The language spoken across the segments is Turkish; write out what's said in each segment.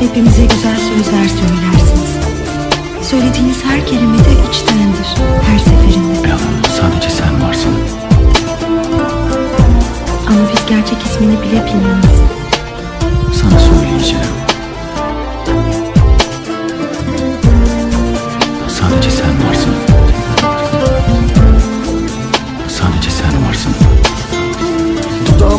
Hepimize güzel sözler söylersiniz. Söylediğiniz her kelime de içtendir her seferinde. Yalan sadece sen varsın. Ama biz gerçek ismini bile bilmeyiz.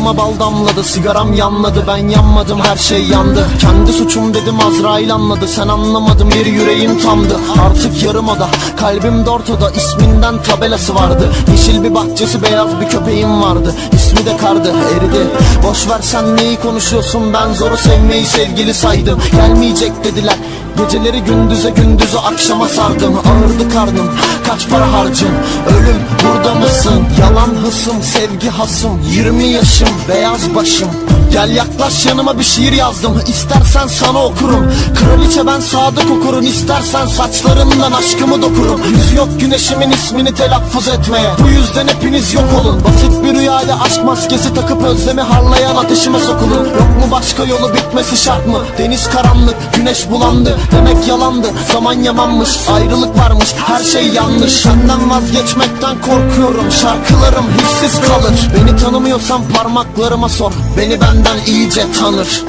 Dudağıma bal damladı sigaram yanladı. Ben yanmadım her şey yandı. Kendi suçum dedim Azrail anladı. Sen anlamadın bir yüreğim tamdı. Artık yarım oda kalbim ortada isminden tabelası vardı. Yeşil bir bahçesi beyaz bir köpeğim vardı. İsmi de kardı eridi. Boş ver sen neyi konuşuyorsun ben zoru sevmeyi sevgili saydım. Gelmeyecek dediler Geceleri gündüze gündüzü akşama sardım Ağırdı karnım. Kaç para harcım Ölüm burada mısın? Yalan hısım sevgi hasım. 20 yaşım beyaz başım Gel yaklaş yanıma bir şiir yazdım. İstersen sana okurum. Kraliçe ben sadık okurum. İstersen saçlarından aşkımı dokurum. Yüz yok güneşimin ismini telaffuz etmeye. Bu yüzden hepiniz yok olun. Basit bir rüyayla aşk maskesi takıp özlemi harlayan ateşime sokulun Yok mu başka yolu? Bitmesi şart mı? Deniz karanlık güneş bulandı. Demek yalandı. Zaman yamanmış Ayrılık varmış. Her şey yanlış. Senden vazgeçmekten korkuyorum. Şarkılarım hissiz kalır. Beni tanımıyorsan parmaklarıma sor. Beni benden iyice tanır